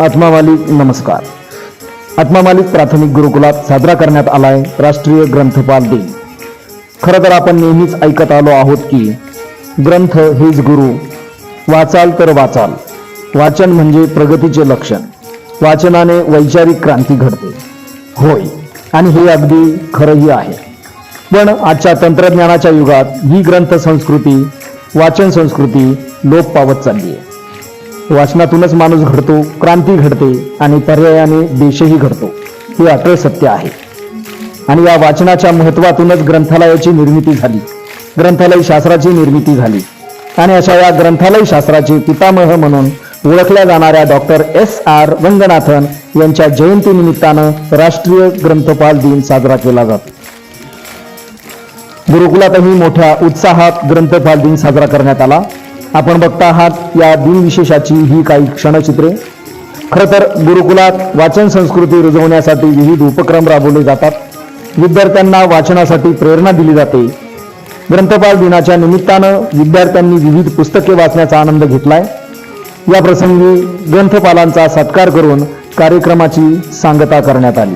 आत्मा मालिक नमस्कार. आत्मा मालिक प्राथमिक गुरुकुलात साजरा करण्यात आलाय राष्ट्रीय ग्रंथपाल दिन. खरं तर आपण नेहमीच ऐकत आलो आहोत की ग्रंथ हेच गुरु. वाचाल तर वाचाल. वाचन म्हणजे प्रगतीचे लक्षण. वाचनाने वैचारिक क्रांती घडते. होय आणि हे अगदी खरंही आहे. पण आजच्या तंत्रज्ञानाच्या युगात ही ग्रंथ संस्कृती वाचन संस्कृती लोप पावत चालली आहे. वाचनातूनच माणूस घडतो क्रांती घडते आणि पर्यायाने देशही घडतो. हे अटळ सत्य आहे. आणि या वाचनाच्या महत्वातूनच ग्रंथालयाची निर्मिती झाली. ग्रंथालय शास्त्राची निर्मिती झाली. आणि अशा या ग्रंथालय शास्त्राचे पितामह म्हणून ओळखल्या जाणाऱ्या डॉक्टर एस आर रंगनाथन यांच्या जयंतीनिमित्तानं राष्ट्रीय ग्रंथपाल दिन साजरा केला जातो. गुरुकुलातही मोठ्या उत्साहात ग्रंथपाल दिन साजरा करण्यात आला. आपण बघता आहात या दिनविशेषाची ही काही क्षणचित्रे. खरं तर गुरुकुलात वाचन संस्कृती रुजवण्यासाठी विविध उपक्रम राबवले जातात. विद्यार्थ्यांना वाचनासाठी प्रेरणा दिली जाते. ग्रंथपाल दिनाच्या निमित्तानं विद्यार्थ्यांनी विविध पुस्तके वाचण्याचा आनंद घेतलाय. या प्रसंगी ग्रंथपालांचा सत्कार करून कार्यक्रमाची सांगता करण्यात आली.